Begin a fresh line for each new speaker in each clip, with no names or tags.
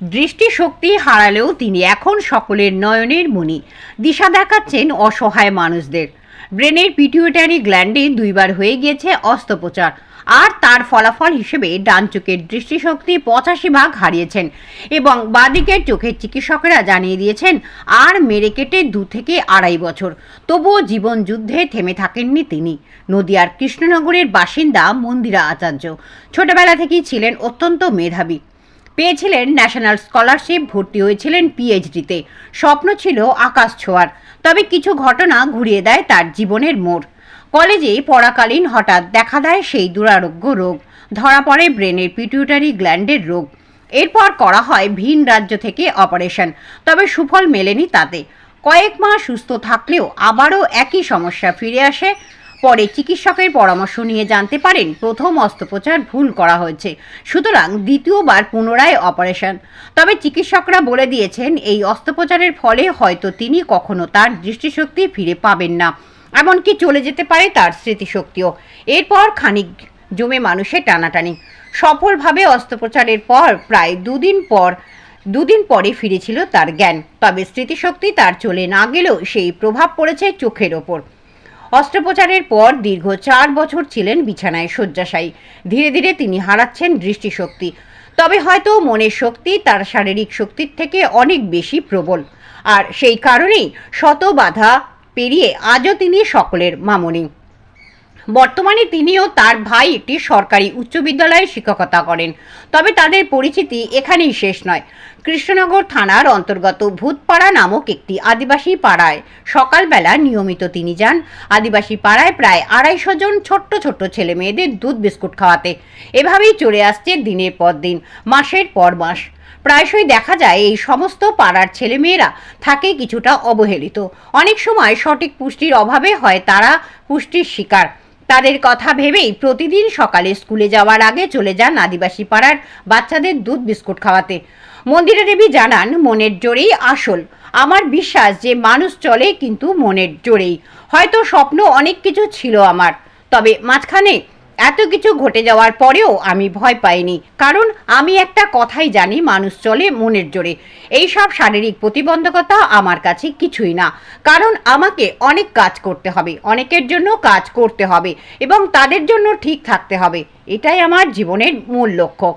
দৃষ্টিশক্তি হারালেও তিনি এখন সকলের নয়নের মণি। দিশা দেখাচ্ছেন অসহায় মানুষদের। ব্রেনের পিটিউটারি গ্ল্যান্ডে দুইবার হয়ে গিয়েছে অস্ত্রোপচার। আর তার ফলাফল হিসেবে ডান চোখের দৃষ্টিশক্তি পঁচাশি ভাগ হারিয়েছেন এবং বাদিকের চোখের চিকিৎসকেরা জানিয়ে দিয়েছেন, আর মেরে কেটে দু থেকে আড়াই বছর। তবুও জীবন যুদ্ধে থেমে থাকেননি তিনি। নদিয়ার কৃষ্ণনগরের বাসিন্দা মন্দিরা আচার্য। ছোটবেলা থেকেই ছিলেন অত্যন্ত মেধাবী। পেয়েছিলেন ন্যাশনাল স্কলারশিপ, ভর্তি হয়েছিলেন পিএইচডিতে স্বপ্ন ছিল আকাশ ছোঁয়ার। তবে কিছু ঘটনা ঘুরিয়ে দেয় তার জীবনের মোড়। কলেজে পড়াকালীন হঠাৎ দেখা দেয় সেই দুরারোগ্য রোগ। ধরা পড়ে ব্রেনের পিটুইটারি গ্ল্যান্ডের রোগ। এরপর করা হয় ভিন রাজ্য থেকে অপারেশন, তবে সুফল মেলেনি তাতে। কয়েক মাস সুস্থ থাকলেও আবারও একই সমস্যা ফিরে আসে পরে চিকিৎসকের পরামর্শ নিয়ে জানতে পারেন প্রথম অস্ত্রোপচার ভুল করা হয়েছে। সুতরাং দ্বিতীয়বার পুনরায় অপারেশন। তবে চিকিৎসকরা বলে দিয়েছেন, এই অস্ত্রোপচারের ফলে হয়তো তিনি কখনো তার দৃষ্টিশক্তি ফিরে পাবেন না। এমনকি চলে যেতে পারে তার স্মৃতিশক্তিও। এরপর খানিক জমে মানুষের টানাটানি। সফলভাবে অস্ত্রোপচারের পর প্রায় দুদিন পর, দুদিন পরে ফিরেছিল তার জ্ঞান। তবে স্মৃতিশক্তি তার চলে না গেলেও সেই প্রভাব পড়েছে চোখের ওপর। অস্ত্রোপচারের পর দীর্ঘ চার বছর ছিলেন বিছানায় শয্যাশায়ী। ধীরে ধীরে তিনি হারাচ্ছেন দৃষ্টিশক্তি। তবে হয়তো মনের শক্তি তার শারীরিক শক্তির থেকে অনেক বেশি প্রবল। আর সেই কারণেই শত বাধা পেরিয়ে আজও তিনি সকলের মামনি। বর্তমানে তিনিও তার ভাই একটি সরকারি উচ্চ বিদ্যালয়ে শিক্ষকতা করেন। তবে তাদের পরিচিতি এখানেই শেষ নয়। কৃষ্ণনগর থানার অন্তর্গত ভূতপাড়া নামক একটি আদিবাসী পাড়ায় সকালবেলা নিয়মিত তিনি যান। আদিবাসী পাড়ায় প্রায় আড়াইশো জন ছোট্ট ছোট্ট ছেলে মেয়েদের দুধ বিস্কুট খাওয়াতে। এভাবেই চলে আসছে দিনের পর দিন, মাসের পর মাস। প্রায়শই দেখা যায় এই সমস্ত পাড়ার ছেলেমেয়েরা থাকে কিছুটা অবহেলিত। অনেক সময় সঠিক পুষ্টির অভাবে হয় তারা পুষ্টির শিকার। তাদের কথা ভেবেই প্রতিদিন সকালে স্কুলে যাওয়ার আগে চলে যান আদিবাসী পাড়ার বাচ্চাদের দুধ বিস্কুট খাওয়াতে। মন্দিরা দেবী জানান, মনের জোরেই আসল। আমার বিশ্বাস যে মানুষ চলে কিন্তু মনের জোরেই। হয়তো স্বপ্ন অনেক কিছু ছিল আমার, তবে মাঝখানে এত কিছু ঘটে যাওয়ার পরেও আমি ভয় পাইনি। কারণ আমি একটা কথাই জানি, মানুষ চলে মনের জোরে। এই সব শারীরিক প্রতিবন্ধকতা আমার কাছে কিছুই না। কারণ আমাকে অনেক কাজ করতে হবে, অনেকের জন্য কাজ করতে হবে এবং তাদের জন্য ঠিক থাকতে হবে। এটাই আমার জীবনের মূল লক্ষ্য।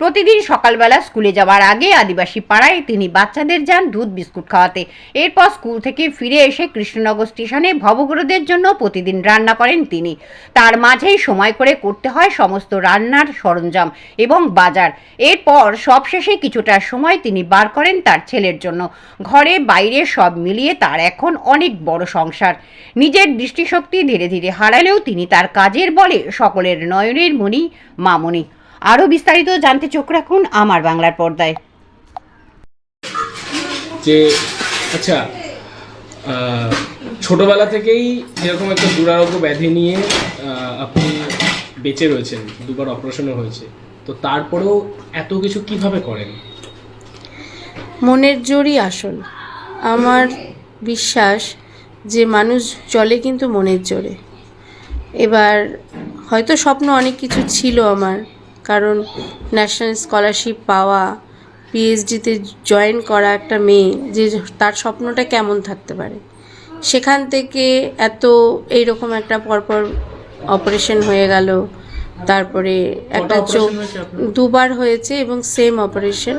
প্রতিদিন সকালবেলা স্কুলে যাওয়ার আগে আদিবাসী পাড়ায় তিনি বাচ্চাদের যান দুধ, বিস্কুট খাওয়াতে। এরপর স্কুল থেকে ফিরে এসে কৃষ্ণনগর স্টেশনে ভবগুরুদের জন্য প্রতিদিন রান্না করেন তিনি। তার মাঝেই সময় করে করতে হয় সমস্ত রান্নার সরঞ্জাম এবং বাজার। এরপর সবশেষে কিছুটা সময় তিনি বার করেন তার ছেলের জন্য। ঘরে বাইরে সব মিলিয়ে তার এখন অনেক বড় সংসার। নিজের দৃষ্টিশক্তি ধীরে ধীরে হারালেও তিনি তার কাজের বলে সকলের নয়নের মণি মামনি আরও বিস্তারিত জানতে চোখ রাখুন আমার বাংলার পর্দায়।
যে আচ্ছা ছোটবেলা থেকেই এরকম একটা দুরারোগ্য ব্যাধি নিয়ে আপনি বেঁচে রয়েছেন দুবার অপারেশনও হয়েছে। তো তারপরেও এত কিছু কীভাবে করেন?
মনের জোরই আসল। আমার বিশ্বাস যে মানুষ চলে কিন্তু মনের জোরে। এবার হয়তো স্বপ্ন অনেক কিছু ছিল আমার কারণ ন্যাশনাল স্কলারশিপ পাওয়া পিএইচডিতে জয়েন করা একটা মেয়ে যে তার স্বপ্নটা কেমন থাকতে পারে? সেখান থেকে এত এইরকম একটা পরপর অপারেশন হয়ে গেল তারপরে একটা চোখ দুবার হয়েছে এবং সেম অপারেশন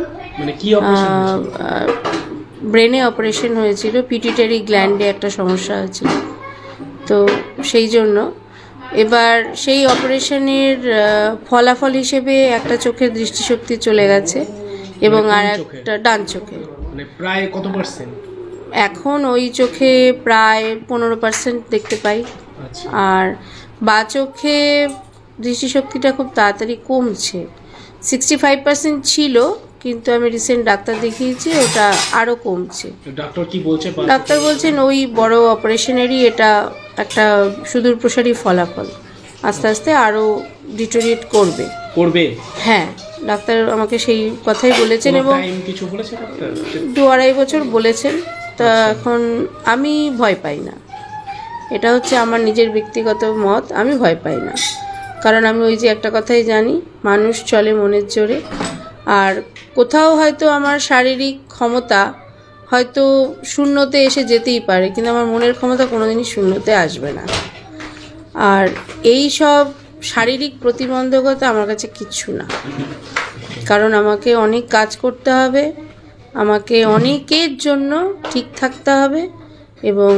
অপারেশন
ব্রেনে অপারেশন হয়েছিল পিটিটারি গ্ল্যান্ডে একটা সমস্যা হয়েছিল। তো সেই জন্য এবার সেই অপারেশনের ফলাফল হিসেবে একটা চোখের দৃষ্টিশক্তি চলে গেছে এবং
মানে
আর একটা ডান চোখে।
মানে প্রায় কত পার্সেন্ট
এখন ওই চোখে প্রায় পনেরো পার্সেন্ট দেখতে পাই।
আচ্ছা।
আর বা চোখে দৃষ্টিশক্তিটা খুব তাড়াতাড়ি কমছে। সিক্সটি ফাইভ পার্সেন্ট ছিল কিন্তু আমি রিসেন্ট ডাক্তার দেখিয়েছি ওটা আরও কমছে।
ডাক্তার কি বলছে
ডাক্তার বলছেন ওই বড় অপারেশনেরই এটা একটা সুদূর প্রসারী ফলাফল। আস্তে আস্তে আরও ডিটোরিয়েট করবে।
করবে?
হ্যাঁ ডাক্তার আমাকে সেই কথাই বলেছেন এবং
কিছু বলেছে
দু আড়াই বছর বলেছেন তা এখন আমি ভয় পাই না। এটা হচ্ছে আমার নিজের ব্যক্তিগত মত আমি ভয় পাই না। কারণ আমি ওই যে একটা কথাই জানি মানুষ চলে মনের জোরে। আর কোথাও হয়তো আমার শারীরিক ক্ষমতা হয়তো শূন্যতে এসে যেতেই পারে, কিন্তু আমার মনের ক্ষমতা কোনোদিনই শূন্যতে আসবে না। আর এই সব শারীরিক প্রতিবন্ধকতা আমার কাছে কিচ্ছু না। কারণ আমাকে অনেক কাজ করতে হবে, আমাকে অনেকের জন্য ঠিক থাকতে হবে এবং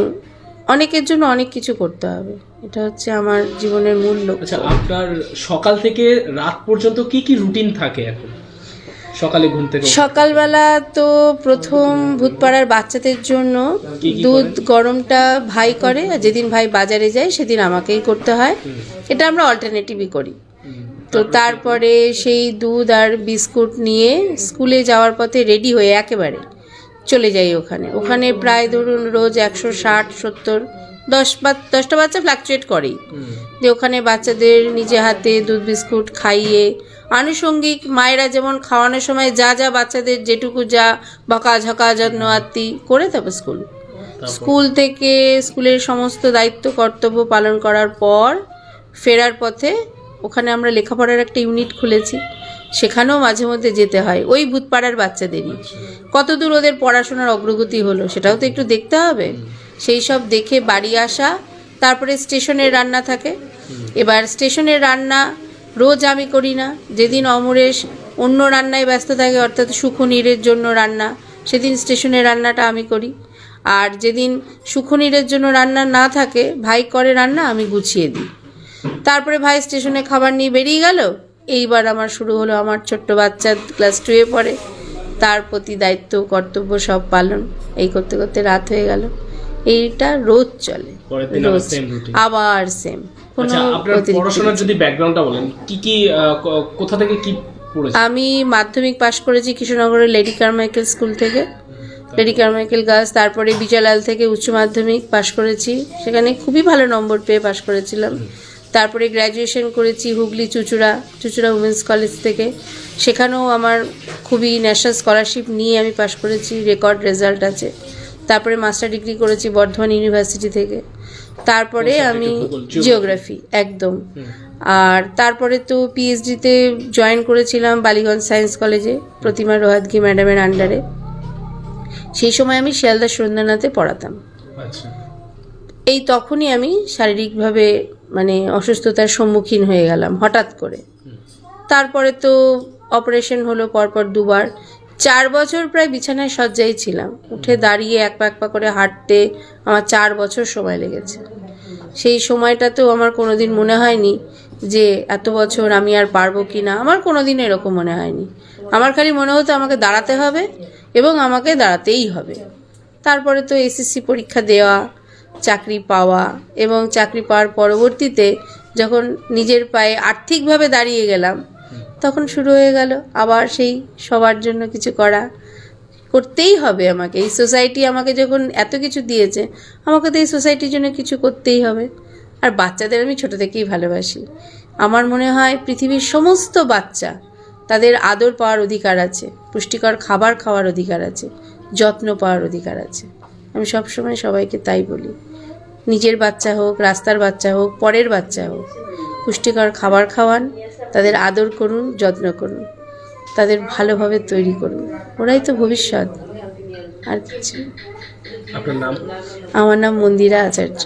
অনেকের জন্য অনেক কিছু করতে হবে। এটা হচ্ছে আমার জীবনের মূল লক্ষ্য।
আচ্ছা আপনার সকাল থেকে রাত পর্যন্ত কি কি রুটিন থাকে এখন? সকালে ঘুম থেকে
সকালবেলা তো প্রথম ভূতপাড়ার বাচ্চাদের জন্য দুধ গরমটা ভাই করে আর যেদিন ভাই বাজারে যায় সেদিন আমাকেই করতে হয়। এটা আমরা অল্টারনেটিভই করি। তো তারপরে সেই দুধ আর বিস্কুট নিয়ে স্কুলে যাওয়ার পথে রেডি হয়ে একেবারে চলে যাই ওখানে। ওখানে প্রায় ধরুন রোজ একশো ষাট সত্তর দশ বা দশটা বাচ্চা ফ্লাকচুয়েট করেই। যে ওখানে বাচ্চাদের নিজে হাতে দুধ বিস্কুট খাইয়ে আনুষঙ্গিক মায়েরা যেমন খাওয়ানোর সময় যা যা বাচ্চাদের যেটুকু যা বকা ঝকা যত্ন আত্মি করে তারপর স্কুল। স্কুল থেকে স্কুলের সমস্ত দায়িত্ব কর্তব্য পালন করার পর ফেরার পথে ওখানে আমরা লেখাপড়ার একটা ইউনিট খুলেছি। সেখানেও মাঝে মধ্যে যেতে হয়। ওই ভূতপাড়ার বাচ্চাদেরই। কতদূর ওদের পড়াশোনার অগ্রগতি হলো সেটাও তো একটু দেখতে হবে। সেই সব দেখে বাড়ি আসা তারপরে স্টেশনের রান্না থাকে। এবার স্টেশনের রান্না রোজ আমি করি না। যেদিন অমরেশ অন্য রান্নায় ব্যস্ত থাকে অর্থাৎ সুখনীরের জন্য রান্না সেদিন স্টেশনের রান্নাটা আমি করি। আর যেদিন সুখনীরের জন্য রান্না না থাকে ভাই করে রান্না আমি গুছিয়ে দিই। তারপরে ভাই স্টেশনে খাবার নিয়ে বেরিয়ে গেল। এইবার আমার শুরু হলো আমার ছোট্ট বাচ্চা ক্লাস টুয়ে পড়ে। তার প্রতি দায়িত্ব কর্তব্য সব পালন। এই করতে করতে রাত হয়ে গেল। এইটা রোজ চলে। রোজ। আবার সেম কোনো
আচ্ছা পড়াশোনার যদি ব্যাকগ্রাউন্ডটা বলেন কি কি কোথা থেকে কি
আমি মাধ্যমিক পাশ করেছি কৃষ্ণনগরের লেডি কারমাইকেল স্কুল থেকে। লেডি কারমাইকেল গার্লস তারপরে বিজয়লাল থেকে উচ্চ মাধ্যমিক পাশ করেছি। সেখানে খুবই ভালো নম্বর পেয়ে পাশ করেছিলাম। তারপরে গ্র্যাজুয়েশন করেছি হুগলি চুচুড়া চুচুড়া উমেন্স কলেজ থেকে। সেখানেও আমার খুবই ন্যাশনাল স্কলারশিপ নিয়ে আমি পাশ করেছি রেকর্ড রেজাল্ট আছে। তারপরে মাস্টার ডিগ্রি করেছি বর্ধমান ইউনিভার্সিটি থেকে। তারপরে আমি? জিওগ্রাফি একদম। আর তারপরে তো পিএইচডিতে জয়েন করেছিলাম বালিগঞ্জ সায়েন্স কলেজে প্রতিমা রোহাতগি ম্যাডামের আন্ডারে সেই সময় আমি শিয়ালদা সুরেন্দ্রনাথে পড়াতাম।
আচ্ছা।
এই তখনই আমি শারীরিকভাবে মানে অসুস্থতার সম্মুখীন হয়ে গেলাম হঠাৎ করে। তারপরে তো অপারেশন হলো পরপর দুবার। চার বছর প্রায় বিছানায় শয্যায় ছিলাম। উঠে দাঁড়িয়ে এক পা এক পা করে হাঁটতে আমার চার বছর সময় লেগেছে। সেই সময়টাতেও আমার কোনোদিন মনে হয়নি যে এত বছর আমি আর পারব কি না আমার কোনোদিন এরকম মনে হয়নি। আমার খালি মনে হতো আমাকে দাঁড়াতে হবে এবং আমাকে দাঁড়াতেই হবে। তারপরে তো এসএসসি পরীক্ষা দেওয়া, চাকরি পাওয়া এবং চাকরি পাওয়ার পরবর্তীতে যখন নিজের পায়ে আর্থিকভাবে দাঁড়িয়ে গেলাম তখন শুরু হয়ে গেল। আবার সেই সবার জন্য কিছু করা। করতেই হবে আমাকে। এই সোসাইটি আমাকে যখন এত কিছু দিয়েছে, আমাকে তো এই সোসাইটির জন্য কিছু করতেই হবে। আর বাচ্চাদের আমি ছোটো থেকেই ভালোবাসি। আমার মনে হয় পৃথিবীর সমস্ত বাচ্চা তাদের আদর পাওয়ার অধিকার আছে। পুষ্টিকর খাবার খাওয়ার অধিকার আছে। যত্ন পাওয়ার অধিকার আছে। আমি সবসময় সবাইকে তাই বলি। নিজের বাচ্চা হোক, রাস্তার বাচ্চা হোক, পরের বাচ্চা হোক, পুষ্টিকর খাবার খাওয়ান তাদের আদর করুন যত্ন করুন তাদের ভালোভাবে তৈরি করুন। ওরাই তো ভবিষ্যৎ। আর কিছু আমার নাম মন্দিরা আচার্য।